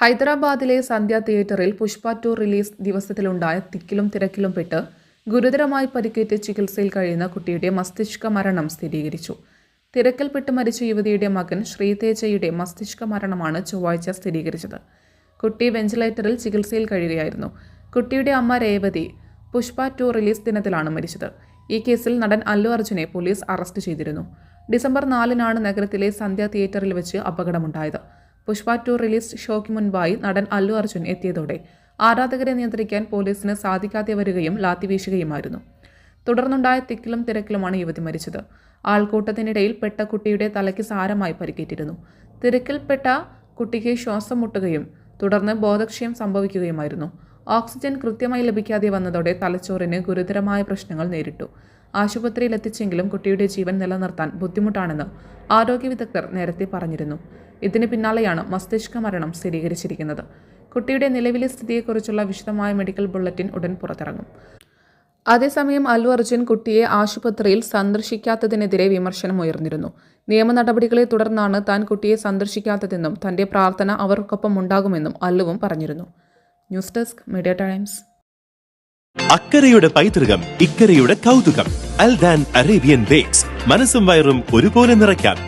ഹൈദരാബാദിലെ സന്ധ്യ തിയേറ്ററിൽ Pushpa two release ദിവസത്തിലുണ്ടായ തിക്കിലും തിരക്കിലും പെട്ട് ഗുരുതരമായി പരിക്കേറ്റ് ചികിത്സയിൽ കഴിയുന്ന കുട്ടിയുടെ മസ്തിഷ്ക മരണം സ്ഥിരീകരിച്ചു. തിരക്കിൽപ്പെട്ട് മരിച്ച യുവതിയുടെ മകൻ ശ്രീതേജയുടെ മസ്തിഷ്ക മരണമാണ് ചൊവ്വാഴ്ച സ്ഥിരീകരിച്ചത്. കുട്ടി വെന്റിലേറ്ററിൽ ചികിത്സയിൽ കഴിയുകയായിരുന്നു. കുട്ടിയുടെ അമ്മ രേവതി പുഷ്പ ടു റിലീസ് ദിനത്തിലാണ് മരിച്ചത്. ഈ കേസിൽ നടൻ അല്ലു അർജുനെ പോലീസ് അറസ്റ്റ് ചെയ്തിരുന്നു. ഡിസംബർ നാലിനാണ് നഗരത്തിലെ സന്ധ്യ തിയേറ്ററിൽ വെച്ച് അപകടമുണ്ടായത്. പുഷ്പ ടു റിലീസ് ഷോയ്ക്ക് മുൻപായി നടൻ അല്ലു അർജുൻ എത്തിയതോടെ ആരാധകരെ നിയന്ത്രിക്കാൻ പോലീസിന് സാധിക്കാതെ വരികയും ലാത്തി വീശുകയുമായിരുന്നു. തുടർന്നുണ്ടായ തിക്കിലും തിരക്കിലുമാണ് യുവതി മരിച്ചത്. ആൾക്കൂട്ടത്തിനിടയിൽ പെട്ട കുട്ടിയുടെ തലയ്ക്ക് സാരമായി പരിക്കേറ്റിരുന്നു. തിരക്കിൽപ്പെട്ട കുട്ടിക്ക് ശ്വാസം മുട്ടുകയും തുടർന്ന് ബോധക്ഷയം സംഭവിക്കുകയുമായിരുന്നു. ഓക്സിജൻ കൃത്യമായി ലഭിക്കാതെ വന്നതോടെ തലച്ചോറിന് ഗുരുതരമായ പ്രശ്നങ്ങൾ നേരിട്ടു. ആശുപത്രിയിലെത്തിച്ചെങ്കിലും കുട്ടിയുടെ ജീവൻ നിലനിർത്താൻ ബുദ്ധിമുട്ടാണെന്ന് ആരോഗ്യ വിദഗ്ധർ നേരത്തെ പറഞ്ഞിരുന്നു. ഇതിന് പിന്നാലെയാണ് മസ്തിഷ്ക മരണം സ്ഥിരീകരിച്ചിരിക്കുന്നത്. കുട്ടിയുടെ നിലവിലെ സ്ഥിതിയെക്കുറിച്ചുള്ള വിശദമായ മെഡിക്കൽ ബുള്ളറ്റിൻ ഉടൻ പുറത്തിറങ്ങും. അതേസമയം അല്ലു അർജുൻ കുട്ടിയെ ആശുപത്രിയിൽ സന്ദർശിക്കാത്തതിനെതിരെ വിമർശനം ഉയർന്നിരുന്നു. നിയമ നടപടികളെ തുടർന്നാണ് താൻ കുട്ടിയെ സന്ദർശിക്കാത്തതെന്നും തന്റെ പ്രാർത്ഥന അവർക്കൊപ്പം ഉണ്ടാകുമെന്നും അല്ലുവും പറഞ്ഞിരുന്നു. News desk Media Times. അക്കരയുടെ പൈതൃകം ഇക്കരയുടെ കൗതുകം അൽദാൻ അറേബ്യൻ ബേക്സ്. മനസ്സും വയറും ഒരുപോലെ നിറയ്ക്കാം.